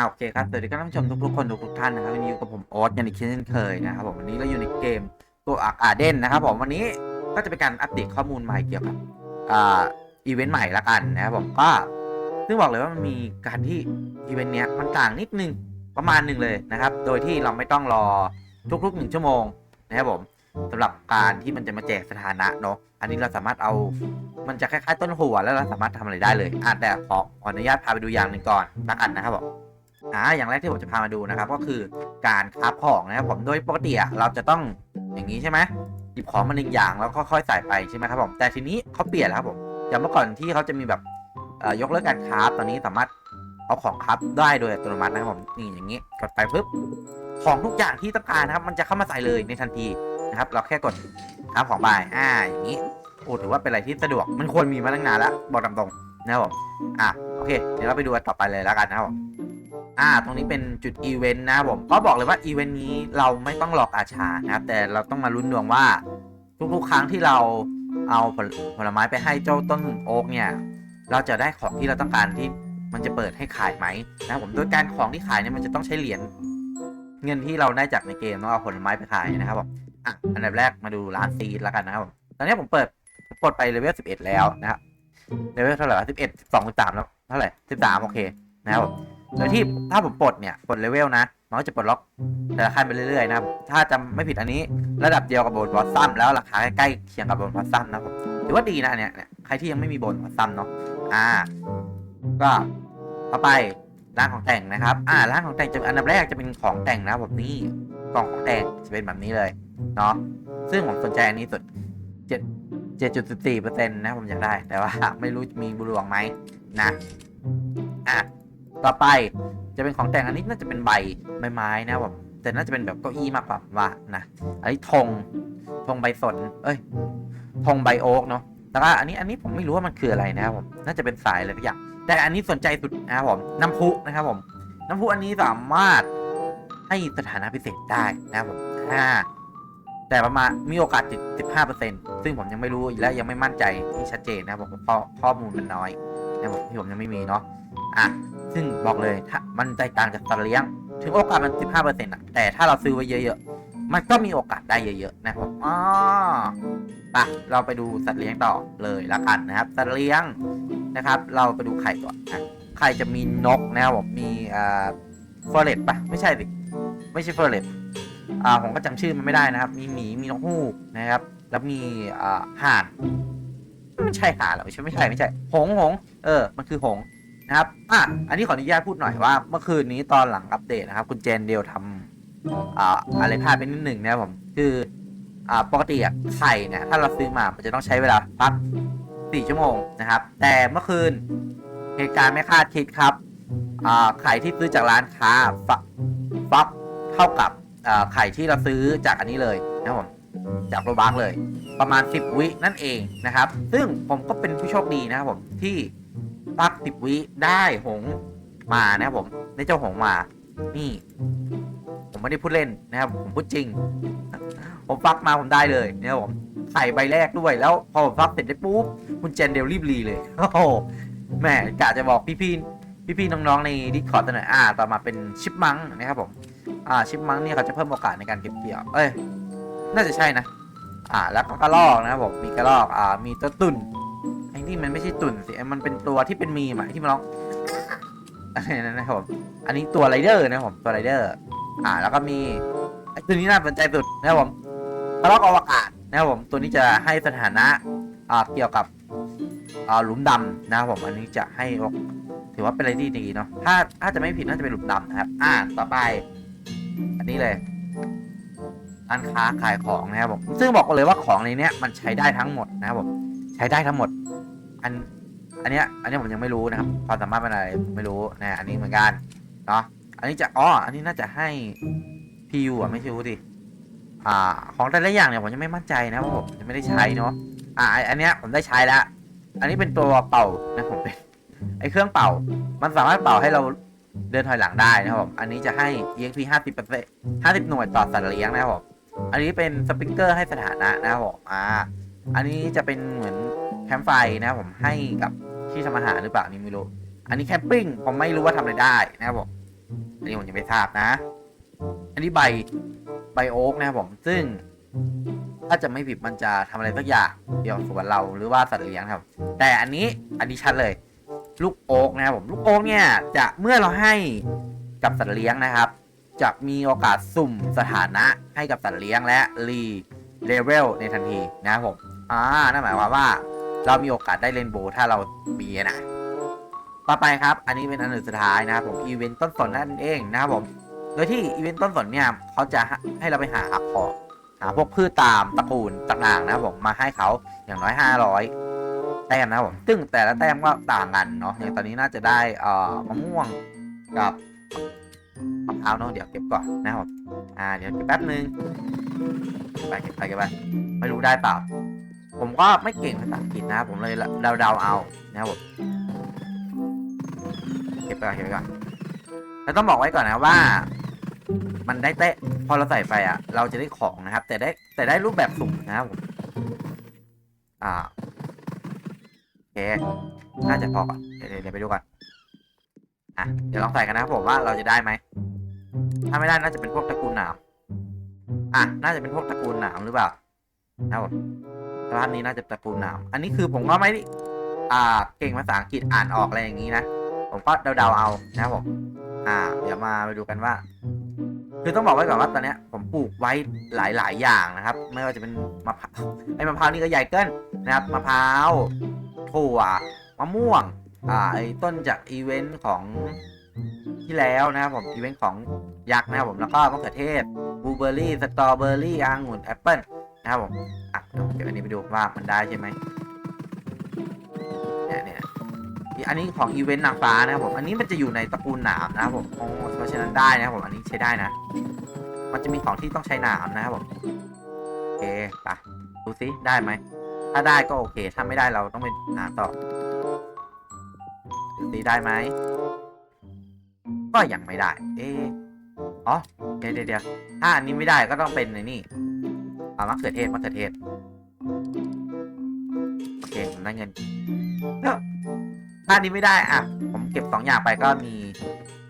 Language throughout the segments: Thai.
อ่าโอเคครับสวัสดีท่านผู้ชมทุกๆคนทุกๆท่านนะครับวันนี้อยู่กับผมโอ๊ตยันอีกเช่นเคยนะครับผมวันนี้เราอยู่ในเกมตัวอาร์เดนนะครับผมวันนี้ก็จะเป็นการอัปเดตข้อมูลใหม่เกี่ยวกับอ่าอีเวนต์ใหม่ละกันนะครับผมก็ซึ่งบอกเลยว่ามันมีการที่อีเวนต์เนี้ยมันต่างนิดนึงประมาณหนึ่งเลยนะครับ โดยที่เราไม่ต้องรอทุกๆหนึ่งชั่วโมงนะครับผมสำหรับการที่มันจะมาแจกสถานะเนาะอันนี้เราสามารถเอามันจะคล้ายๆต้นหัวแล้วเราสามารถทำอะไรได้เลยอะแต่ขอขออนุญาตพาไปดูอย่างหนึ่งก่อนละกันนะครับผม อ่าอย่างแรกที่ผมจะพามาดูนะครับ ก็คือการคราฟของนะครับผมโดยปกติอะเราจะต้องอย่างนี้ใช่ไหมหยิบของมาหนึ่งอย่างแล้วค่อยๆใส่ไปใช่ไหมครับผมแต่ทีนี้เขาเปลี่ยนแล้วครับผมจากเมื่อก่อนที่เขาจะมีแบบยกเลิกการคราฟตอนนี้สามารถเอาของคราฟได้โดยอัตโนมัตินะครับผมนี่อย่างนี้กดไปปุ๊บของทุกอย่างที่ต้องการนะครับ มันจะเข้ามาใส่เลยในทันทีนะครับ เราแค่กดคราฟของไปอ่าอย่างนี้โอ้ถือว่าเป็นอะไรที่สะดวกมันควรมีมาตั้งนานแล้วบอกตามตรงนะครับผมอะโอเค เดี๋ยวเราไปดูกันต่อไปเลยแล้วกันนะครับผม อ่า ตรงนี้เป็นจุดอีเวนต์นะครับผมก็บอกเลยว่าอีเวนต์นี้เราไม่ต้องหลอกอาชานะครับ แต่เราต้องมาลุ้นดวงว่า ทุกๆครั้งที่เราเอาผลผลไม้ไปให้เจ้าต้นโอ๊กเนี่ย เราจะได้ของที่เราต้องการที่มันจะเปิดให้ขายไหมนะผมโดยการของที่ขายเนี่ยมันจะต้องใช้เหรียญเงินที่เราได้จากในเกมแล้วเอาผลไม้ไปขายนะครับผมอะอันดับแรกมาดูร้านซีดแล้วกันนะครับผมตอนนี้ผมเปิดกดไปเลเวล11แล้วนะครับเลเวลเท่าไหร่วะ11 2 13แล้วเท่าไหร่13โอเคนะครับผม โดยที่ถ้าผมปลดเนี่ยปลดเลเวลนะ มันก็จะปลดล็อกแต่ละขั้นไปเรื่อยๆนะครับ ถ้าจำไม่ผิดอันนี้ระดับเดียวกับโบนบอสซัมแล้วราคาใกล้เคียงกับโบนบอสซัมนะครับถือว่าดีนะเนี่ยใครที่ยังไม่มีโบนบอสซัมเนาะอ่า ก็ต่อไปร้านของแต่งนะครับ อ่าร้านของแต่งจะอันดับแรกจะเป็นของแต่งนะครับผมนี่กล่องของแต่งจะเป็นแบบนี้เลยเนาะซึ่งผมสนใจอันนี้สุดเจ็ดเจ็ดจุดสิบสี่เปอร์เซ็นต์นะผมอยากได้ แต่ว่าไม่รู้มีบุหรวงไหมนะ อะ ต่อไปจะเป็นของแต่งอันนี้น่าจะเป็นใบไม้นะครับผมแต่น่าจะเป็นแบบเก้าอี้มากกว่าว่านะอันนี้ธงธงใบสน เอ้ยธงใบโอ๊กเนาะแล้วก็อันนี้อันนี้ผมไม่รู้ว่ามันคืออะไรนะครับผมน่าจะเป็นสายอะไรทุกอย่างแต่อันนี้สนใจสุดนะครับผมน้ำพุนะครับผม น้ำพุอันนี้สามารถให้สถานะพิเศษได้นะครับผมอ่าแต่ประมาณมีโอกาสติด15เปอร์เซ็นต์ซึ่งผมยังไม่รู้และยังไม่มั่นใจที่ชัดเจนนะครับผมเพราะข้อมูลมันน้อยนะครับผมที่ผมยังไม่มีเนาะอะ ซึ่งบอกเลยถ้ามันแตกต่างจากสัตว์เลี้ยง ถึงโอกาสมัน 15เปอร์เซ็นต์อะแต่ถ้าเราซื้อไว้เยอะๆ มันก็มีโอกาสได้เยอะๆ นะครับอ๋อไปะเราไปดูสัตว์เลี้ยงต่อเลยละกันนะครับ สัตว์เลี้ยงนะครับ เราไปดูไข่ก่อนนะไข่จะมีนกนะครับผมมีอ่าเฟอร์เรตปะไม่ใช่สิไม่ใช่เฟอร์เรตอ่าผมก็จำชื่อมันไม่ได้นะครับ มีหมีมีนกฮูกนะครับ แล้วมีอ่าห่านไม่ใช่ห่านหรอกไม่ใช่ไม่ใช่ไม่ใช่ หงหงเออ มันคือหง นะครับ อะ อันนี้ขออนุญาตพูดหน่อยว่า เมื่อคืนนี้ตอนหลังอัปเดตนะครับ คุณเจนเดลทำอ่าอะไรพลาดไปนิดหนึ่งนะครับผม คืออ่าปกติอะไข่เนี่ยถ้าเราซื้อมา มันจะต้องใช้เวลาพักสี่ชั่วโมงนะครับ แต่เมื่อคืนเหตุการณ์ไม่คาดคิดครับอ่าไข่ที่ซื้อจากร้านค้าฟักฟักเท่ากับอ่าไข่ที่เราซื้อจากอันนี้เลยนะครับผมจากโรบักเลย ประมาณ 10 วินั่นเองนะครับ ซึ่งผมก็เป็นผู้โชคดีนะครับผมที่ ปักสิบวิได้หงมานะครับผมได้เจ้าหงมา นี่ ผมไม่ได้พูดเล่นนะครับผมพูดจริง ผมฟักมาผมได้เลยนะครับผมใส่ใบแรกด้วยแล้วพอผมฟักเสร็จได้ปุ๊บคุณเจนเดลรีบรีเลยโอ้โหแหม่กะจะบอกพี่พี่พี่พี่ๆน้องๆในดิสคอร์ดหน่อยอ่า ต่อมาเป็นชิปมังนะครับผมอ่าชิปมังเนี่ยเขาจะเพิ่มโอกาสในการเก็บเกี่ยว เอ้ยน่าจะใช่นะ อ่าแล้วก็กระรอกนะครับผมมีกระรอกอ่ามีตัวตุ่น ไอ้นี่มันไม่ใช่ตุ่นสิมันเป็นตัวที่เป็นมีมอะที่มันร้องอะไรนั่นนะครับผมอันนี้ตัวไรเดอร์นะครับผมตัวไรเดอร์ อ่า แล้วก็มีไอ้ตัวนี้น่าสนใจสุดนะครับผมกระรออวกาศนะครับผมตัวนี้จะให้สถานะอ่าเกี่ยวกับอ่าหลุมดำนะครับผมอันนี้จะให้ถือว่าเป็นอะไรที่ดีเนาะถ้าถ้าจะไม่ผิดน่าจะเป็นหลุมดำนะครับ อ่าต่อไป อันนี้เลยร้านค้าขายของนะครับผมซึ่งบอกเลยว่าของในนี้มันใช้ได้ทั้งหมดนะครับผมใช้ได้ทั้งหมด อัน อันเนี้ย อันเนี้ยผมยังไม่รู้นะครับ ความสามารถเป็นอะไรผมไม่รู้นะอันนี้เหมือนกัน เนาะ อันนี้จะ อ๋อ อันนี้น่าจะให้ PU อะไม่ใช่รู้ดิ อ่า ของแต่ละอย่างเนี่ยผมยังไม่มั่นใจนะเพราะผมยังไม่ได้ใช้เนาะ อ่า อันเนี้ยผมได้ใช้แล้ว อันนี้เป็นตัวเป่านะผมเป็น ไอเครื่องเป่า มันสามารถเป่าให้เราเดินถอยหลังได้นะครับผม อันนี้จะให้ EXP 50เปอร์เซ็นต์50 หน่วยต่อสัตว์เลี้ยงนะครับผม อันนี้เป็นสปริงเกอร์ให้สถานะนะครับผม อ่า อันนี้จะเป็นเหมือน แคมป์ไฟนะครับผมให้กับที่ทำอาหารหรือเปล่านี่ไม่รู้ อันนี้แคมปิ้งผมไม่รู้ว่าทำอะไรได้นะครับผมอันนี้ผมยังไม่ทราบนะ อันนี้ใบใบโอ๊กนะครับผมซึ่ง ถ้าจะไม่ผิดมันจะทำอะไรสักอย่างเกี่ยวกับสวนเราหรือว่าสัตว์เลี้ยงครับ แต่อันนี้อันนี้ชัดเลย ลูกโอ๊กนะครับผมลูกโอ๊กเนี่ยจะเมื่อเราให้กับสัตว์เลี้ยงนะครับ จะมีโอกาสสุ่มสถานะให้กับสัตว์เลี้ยงและรีเลเวลในทันทีนะครับผมอ่านั่นหมายความว่า เรามีโอกาสได้เรนโบว์ถ้าเรามีนะต่อไปครับ อันนี้เป็นอันสุดท้ายนะครับผมอีเวนต์ต้นสนนั่นเองนะครับผม โดยที่อีเวนต์ต้นสนเนี่ยเขาจะให้เราไปหาของหาพวกพืชตามตระกูลต่างๆนะครับผมมาให้เขาอย่างน้อย 500 แต้มนะครับผมซึ่งแต่ละแต้มก็ต่างกันเนาะอย่างตอนนี้น่าจะได้เอ่อมะม่วงกับมะพร้าวเนาะเดี๋ยวเก็บก่อนนะครับอ่าเดี๋ยวเก็บแป๊บนึงไปเก็บไปเก็บไปไม่รู้ได้เปล่า ผมก็ไม่เก่งภาษาอังกฤษนะครับผมเลยเดาๆเอานะครับผมเก็บไปก่อนเก็บไปก่อนแล้วต้องบอกไว้ก่อนนะว่า มันได้เตะพอเราใส่ไปอะ เราจะได้ของนะครับ แต่ได้แต่ได้รูปแบบสุ่มนะครับผมอ่าโอเคน่าจะพอก่อนเดี๋ยวเดี๋ยวเดี๋ยวไปดูก่อนอะเดี๋ยวลองใส่กันนะครับผมว่าเราจะได้ไหมถ้าไม่ได้น่าจะเป็นพวกตระกูลหนามอะน่าจะเป็นพวกตระกูลหนามหรือเปล่านะครับผม สภาพนี้น่าจะตระกูลหนามอันนี้คือผมก็ไม่ได้อ่าเก่งภาษาอังกฤษอ่านออกอะไรอย่างนี้นะ ผมก็เดาๆเอานะครับผมอ่า เดี๋ยวมาไปดูกันว่า คือต้องบอกไว้ก่อนว่าตอนนี้ผมปลูกไว้หลายๆอย่างนะครับ ไม่ว่าจะเป็นมะพร้าวไอ้มะพร้าวนี่ก็ใหญ่เกินนะครับมะพร้าวถั่วมะม่วง อ่าไอ้ต้นจากอีเวนต์ของที่แล้วนะครับผมอีเวนต์ของยักษ์นะครับผมแล้วก็มะเขือเทศบลูเบอร์รี่สตรอเบอร์รี่องุ่นแอปเปิลนะครับผมอะ เดี๋ยวผมเก็บอันนี้ไปดูว่ามันได้ใช่ไหมเนี่ยเนี่ยอันนี้ของอีเวนต์นางฟ้านะครับผมอันนี้มันจะอยู่ในตระกูลหนามนะครับผมเพราะฉะนั้นได้นะครับผมอันนี้ใช้ได้นะ มันจะมีของที่ต้องใช้หนามนะครับผมโอเคไปดูซิได้ไหมถ้าได้ก็โอเค ถ้าไม่ได้เราต้องไปหาต่อดูซิได้ไหมก็ยังไม่ได้ เอะอ๋อเดี๋ยวเดี๋ยวถ้าอันนี้ไม่ได้ก็ต้องเป็นในนี่มะเขือเทศมะเขือเทศ เคผมได้เงินเอ้าถ้านี้ไม่ได้อะ ผมเก็บสองอย่างไปก็มี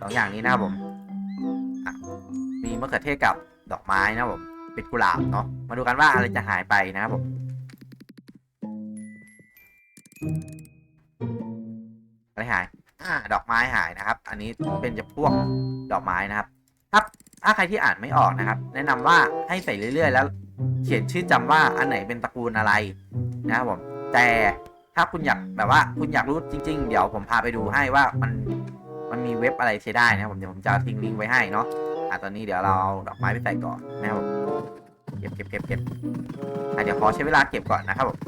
สองอย่างนี้นะครับผมมีมะเขือเทศกับดอกไม้นะครับผมเป็นกุหลาบเนาะมาดูกันว่าอะไรจะหายไปนะครับผมอะไรหายอ่าดอกไม้หายนะครับ อันนี้เป็นจะพวกดอกไม้นะครับถ้าถ้าใครที่อ่านไม่ออกนะครับ แนะนำว่าให้ใส่เรื่อย ๆ แล้ว เขียนชื่อจำว่าอันไหนเป็นตระกูลอะไรนะครับผม แต่ถ้าคุณอยากแบบว่า คุณอยากรู้จริง ๆ เดี๋ยวผมพาไปดูให้ว่ามันมันมีเว็บอะไรใช้ได้นะผมเดี๋ยวผมจะทิ้งลิงก์ไว้ให้เนาะอะตอนนี้เดี๋ยวเราเอาดอกไม้ไปใส่ก่อนนะครับผมเก็บเก็บเก็บเก็บอะเดี๋ยวขอใช้เวลาเก็บก่อนนะครับผม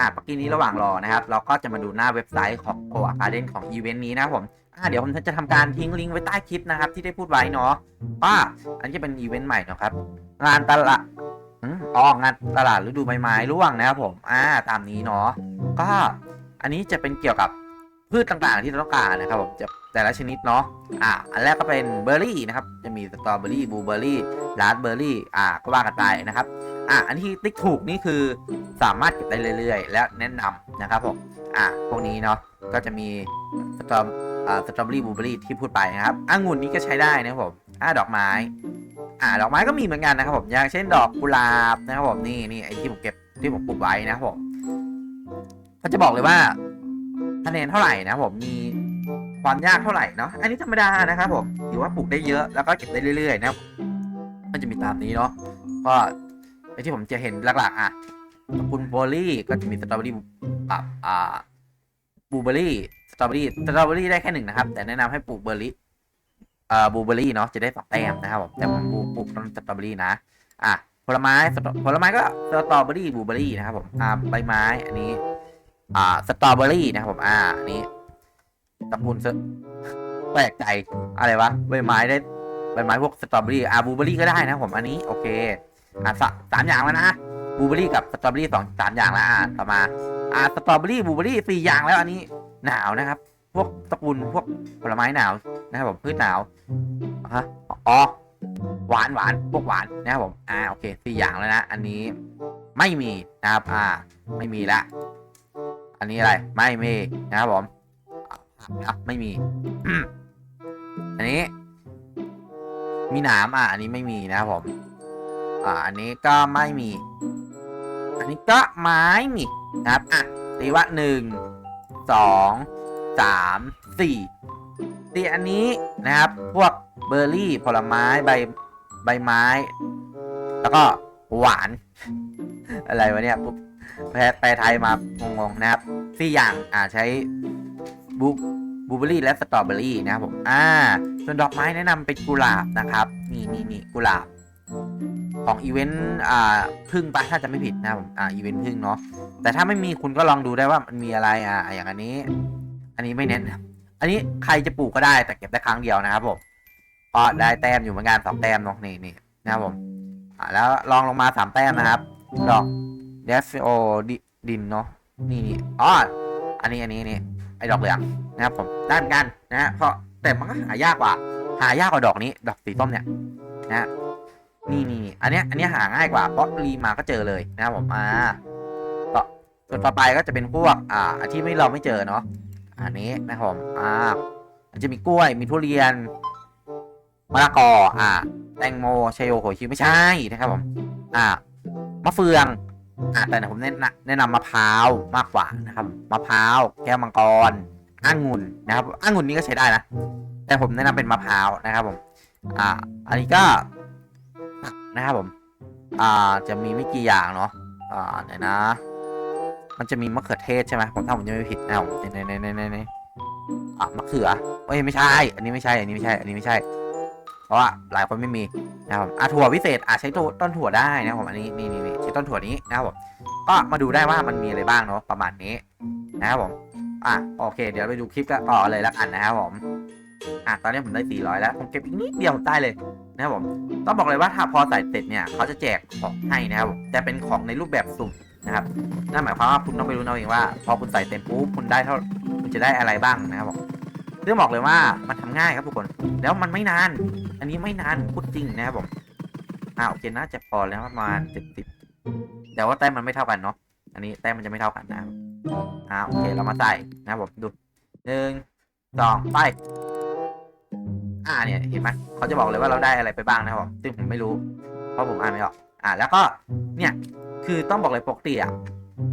อะเมื่อกี้นี้ระหว่างรอนะครับ เราก็จะมาดูหน้าเว็บไซต์ของโ o อาร์เดนของอีเวนต์นี้นะครับผมอะเดี๋ยวผมจะทำการทิ้งลิงก์ไว้ใต้คลิปนะครับ ที่ได้พูดไว้เนาะว่าอันนี้จะเป็นอีเวนต์ใหม่เนาะครับงานตลาด อ๋องานตลาดฤดูใบไม้ร่วงนะครับผมอ่าตามนี้เนาะก็อันนี้จะเป็นเกี่ยวกับพืชต่างๆที่เราต้องการนะครับผมจะแต่ละชนิดเนาะอ่าอันแรกก็เป็นเบอร์รี่นะครับจะมีสตรอเบอร์รี่บลูเบอร์รี่ราสเบอร์รี่อ่าก็ว่ากันไปนะครับอ่าอันที่ติ๊กถูกนี่คือสามารถเก็บได้เรื่อยๆ และแนะนำนะครับผมอ่าพวกนี้เนาะก็จะมีสตรอสตรอเบอร์รี่บลูเบอร์รี่ที่พูดไปนะครับอ่างุ่นนี้ก็ใช้ได้นะครับผมอ่าดอกไม้ อ่าดอกไม้ก็มีเหมือนกันนะครับผมอย่างเช่นดอกกุหลาบนะครับผมนี่นี่ไอที่ผมเก็บที่ผมปลูกไว้นะครับผมก็จะบอกเลยว่าคะแนนเท่าไหร่นะครับผมมีความยากเท่าไหร่เนาะอันนี้ธรรมดานะครับผมถือว่าปลูกได้เยอะแล้วก็เก็บได้เรื่อยๆนะครับมันจะมีตามนี้เนาะก็ไอที่ผมจะเห็นหลักๆ อะตระกูลโบลี่ก็จะมีสตรอเบอรี่กับอ่าบลูเบอรี่สตรอเบอรี่สตรอเบอรี่ได้แค่หนึ่งนะครับ แต่แนะนำให้ปลูกเบอร์รี่ เอ่อบลูเบอรี่เนาะจะได้สองแต้มนะครับผมแต่ผมปลูกปลูกต้นสตรอเบอรี่นะอะผลไม้สตรอผลไม้ก็สตรอเบอรี่บลูเบอรี่นะครับผมอ่าใบไม้อันนี้ อ่าสตรอเบอรี่นะครับผมอ่าอันนี้ตระกูลสแปลกใจอะไรวะใบไม้ได้ใบไม้พวกสตรอเบอรี่อ่าบลูเบอรี่ก็ได้นะครับผมอันนี้โอเคอ่าสามสามอย่างแล้วนะบลูเบอรี่กับสตรอเบอรี่สองสามอย่างแล้วอ่าต่อมาอ่าสตรอเบอรี่บลูเบอรี่สี่อย่างแล้วอันนี้หนาวนะครับ พวกตระกูลพวกผลไม้หนาวนะครับผมพืชหนาวฮะอ๋อหวานหวานพวกหวานนะครับผมอ่าโอเคสี่อย่างแล้วนะอันนี้ไม่มีนะครับ อ่า ไม่มีละ อันนี้อะไรไม่มีนะครับผมอะไม่มีอันนี้ มีหนามอะ อันนี้ไม่มีนะครับผม อ่า อันนี้ก็ไม่มี อันนี้ก็ไม้มีนะครับ อะตีว่าหนึ่งสอง สามสี่ตีอันนี้นะครับ พวกเบอร์รี่ผลไม้ใบใบไม้ แล้วก็หวาน อะไรวะเนี่ยปุ๊บแปลแปลไทยมางงๆนะครับสี่อย่างอ่าใช้บลูบลูเบอร์รี่และสตรอเบอร์รี่นะครับผมอ่า ส่วนดอกไม้แนะนำเป็นกุหลาบนะครับ นี่นี่นี่กุหลาบ ของอีเวนต์อ่าพึ่งปะถ้าจะไม่ผิดนะครับผมอ่าอีเวนต์พึ่งเนาะแต่ถ้าไม่มีคุณก็ลองดูได้ว่ามันมีอะไรอ่าอย่างอันนี้ อันนี้ไม่เน้นอันนี้ใครจะปลูกก็ได้แต่เก็บได้ครั้งเดียวนะครับผมก็ได้แต้มอยู่เหมือนกันสองแต้มเนาะนี่นี่นะครับผมอ่าแล้วลองลงมาสามแต้มนะครับดอกเดฟโอดินเนาะนี่นี่อ๋ออันนี้อันนี้นนี้ไอ้ดอกเหลืองนะครับผมได้เหมือนกันนะฮะเพราะแต่มันก็หายากกว่า หายากกว่าดอกนี้ ดอกสีส้มเนี่ยนะนี่นี่อันเนี้ยอันเนี้ยหาง่ายกว่าเพราะรีมาก็เจอเลยนะครับผมอ่าต่อส่วนต่อไปก็จะเป็นพวกอ่าที่ไม่เราไม่เจอเนาะ อันนี้นะครับผมอ่ามันจะมีกล้วยมีทุเรียนมะละกออ่า แตงโมชัยโยโหชิไม่ใช่นะครับผมอ่ามะเฟืองอ่าแต่ผมแนะนำแนะนำมะพร้าวมากกว่านะครับมะพร้าวแก้วมังกรอ่างุ่นนะครับอ่างุ่นนี่ก็ใช้ได้นะแต่ผมแนะนำเป็นมะพร้าวนะครับผมอ่าอันนี้ก็นะครับผม อ่าจะมีไม่กี่อย่างเนาะอ่าเดี๋ยวนะ มันจะมีมะเขือเทศใช่ไหมผมถ้าผมจะไม่ผิดนะครับผมในในในในในอ่ามะเขือเอ้ยไม่ใช่ อันนี้ไม่ใช่ อันนี้ไม่ใช่ อันนี้ไม่ใช่ เพราะว่าหลายคนไม่มีนะครับอะถั่วพิเศษอะใช้ต้นถั่วได้นะครับผมอันนี้นี่นี่ใช้ต้นถั่วนี้นะครับผมก็มาดูได้ว่ามันมีอะไรบ้างเนาะประมาณนี้นะครับผมอะโอเค เดี๋ยวไปดูคลิปกันต่อเลยแล้วกันนะครับผมอะตอนนี้ผมได้ 400 แล้วผมเก็บอีกนิดเดียวได้เลยนะครับผมต้องบอกเลยว่าถ้าพอใส่เสร็จเนี่ยเขาจะแจกของให้นะครับผมแต่เป็นของในรูปแบบสุ่ม นะครับนั่นหมายความว่าคุณต้องไปรู้เอาเองว่า พอคุณใส่เต็มปุ๊บคุณได้เท่าคุณจะได้อะไรบ้างนะครับผมเรื่องบอกเลยว่ามันทำง่ายครับทุกคนแล้วมันไม่นาน อันนี้ไม่นานพูดจริงนะครับผมอ่าโอเคน่าจะพอแล้วประมาณสิบสิบแต่ว่าแต้มมันไม่เท่ากันเนาะอันนี้แต้มมันจะไม่เท่ากันนะครับอ่าโอเคเรามาใส่นะครับผมดูหนึ่งสองไปอ่าเนี่ยเห็นไหมเขาจะบอกเลยว่าเราได้อะไรไปบ้างนะครับผมซึ่งผมไม่รู้เพราะผมอ่านไม่ออกอ่าแล้วก็เนี่ย คือต้องบอกเลยปกติอะ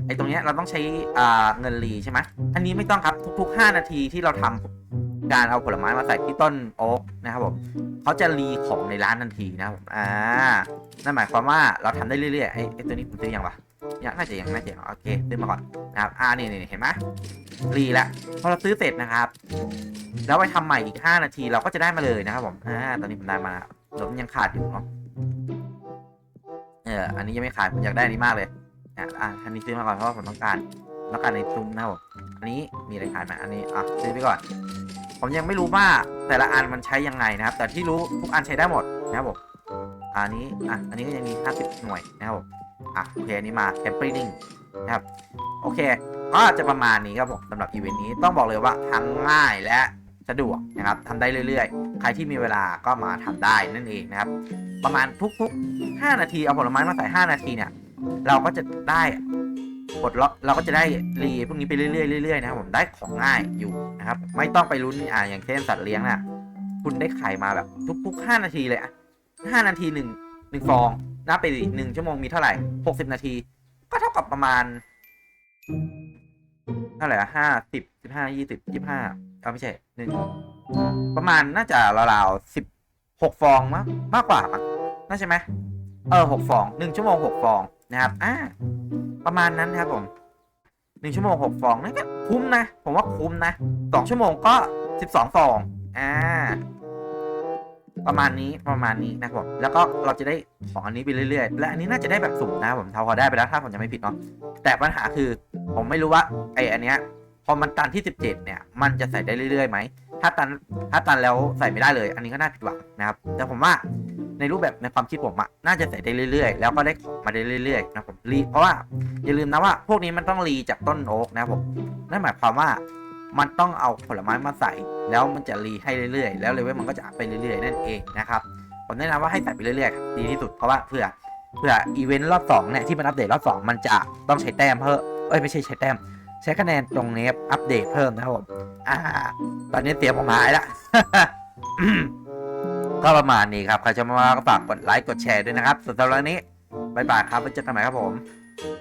ไอตรงเนี้ยเราต้องใช้อ่าเงินรีใช่ไหมอันนี้ไม่ต้องครับทุก ๆ 5 นาทีที่เราทำการเอาผลไม้มาใส่ที่ต้นโอ๊กนะครับผมเขาจะรีของในร้านทันทีนะครับอ่านั่นหมายความว่าเราทำได้เรื่อยๆไอไอตัวนี้ผมซื้อยังวะยังน่าจะยังน่าจะยังโอเคซื้อมาก่อนนะครับอ่านี่นี่เห็นไหมรีแล้วพอเราซื้อเสร็จนะครับ แล้วไปทำใหม่อีก 5 นาทีเราก็จะได้มาเลยนะครับผมอ่าตอนนี้ผมได้มาแล้วเดี๋ยวมันยังขาดอยู่เนาะ เออ อันนี้ยังไม่ขาดผมอยากได้อันนี้มากเลยอะอะอันนี้ซื้อมาก่อนเพราะว่าผมต้องการต้องการในซุ้มนะครับผมอันนี้มีอะไรขายไหมอันนี้อะซื้อไปก่อน ผมยังไม่รู้ว่าแต่ละอันมันใช้ยังไงนะครับ แต่ที่รู้ทุกอันใช้ได้หมดนะครับผมอันนี้อะอันนี้ก็ยังมี 50 หน่วยนะครับผมอะโอเคอันนี้มาแคมปริงนะครับโอเคก็จะประมาณนี้ครับผมสำหรับอีเวนต์นี้ต้องบอกเลยว่าทั้งง่ายและ สะดวกนะครับทำได้เรื่อยๆ ใครที่มีเวลาก็มาทำได้นั่นเองนะครับ ประมาณทุกๆ 5 นาทีเอาผลไม้มาใส่ 5 นาทีเนี่ย เราก็จะได้ปลดล็อกเราก็จะได้รีพวกนี้ไปเรื่อยๆเรื่อยๆนะครับผมได้ของง่ายอยู่นะครับ ไม่ต้องไปลุ้นอ่าอย่างเช่นสัตว์เลี้ยงน่ะคุณได้ไข่มาแบบทุกๆ 5 นาทีเลยอะ5นาทีหนึ่งหนึ่งฟองนับไปดิหนึ่งชั่วโมงมีเท่าไหร่ 60 นาที ก็เท่ากับประมาณเท่าไหร่ห้าสิบสิบห้ายี่สิบยี่ห้า เอาไม่ใช่หนึ่งประมาณน่าจะราวๆสิบหกฟองมากมากกว่ามั้งน่าใช่ไหมเออหกฟองหนึ่งชั่วโมงหกฟองนะครับอ่าประมาณนั้นนะครับผมหนึ่งชั่วโมงหกฟองนั่นก็คุ้มนะ ผมว่าคุ้มนะสองชั่วโมงก็สิบสองฟองอ่าประมาณนี้ประมาณนี้นะครับผมแล้วก็เราจะได้ของอันนี้ไปเรื่อยๆ และอันนี้น่าจะได้แบบสุ่มนะผมเท่าพอได้ไปแล้วถ้าผมจะไม่ผิดเนาะแต่ปัญหาคือ ผมไม่รู้ว่าไออันเนี้ย พอมันตันที่ 17 เนี่ย มันจะใส่ได้เรื่อยๆไหม ถ้าตัน ถ้าตันแล้วใส่ไม่ได้เลย อันนี้ก็น่าผิดหวังนะครับ แต่ผมว่าในรูปแบบในความคิดผมอะน่าจะใส่ได้เรื่อยๆ แล้วก็ได้ของมาได้เรื่อยๆนะครับผมรีเพราะว่าอย่าลืมนะว่า พวกนี้มันต้องรีจากต้นโอ๊กนะครับผม นั่นหมายความว่ามันต้องเอาผลไม้มาใส่ แล้วมันจะรีให้เรื่อยๆ แล้วเลเวลมันก็จะอัพไปเรื่อยๆ นั่นเองนะครับ ผมแนะนำว่าให้ใส่ไปเรื่อยๆครับดีที่สุด เพราะว่าเพื่อเพื่ออีเวนต์รอบสองเนี่ยที่มันอัปเดตรอบสองมันจะต้องใช้แต้มเพิ่มเอ้ยไม่ใช่ใช้แต้ม ใช้คะแนนตรงนี้อัปเดตเพิ่มนะครับผมอ่า ตอนนี้เสียงผมหายละก็ประมาณนี้ครับ ใครชอบมาก็ฝากกดไลค์กดแชร์ด้วยนะครับส่วนสำหรับวันนี้บายบายครับไว้เจอกันใหม่ครับผม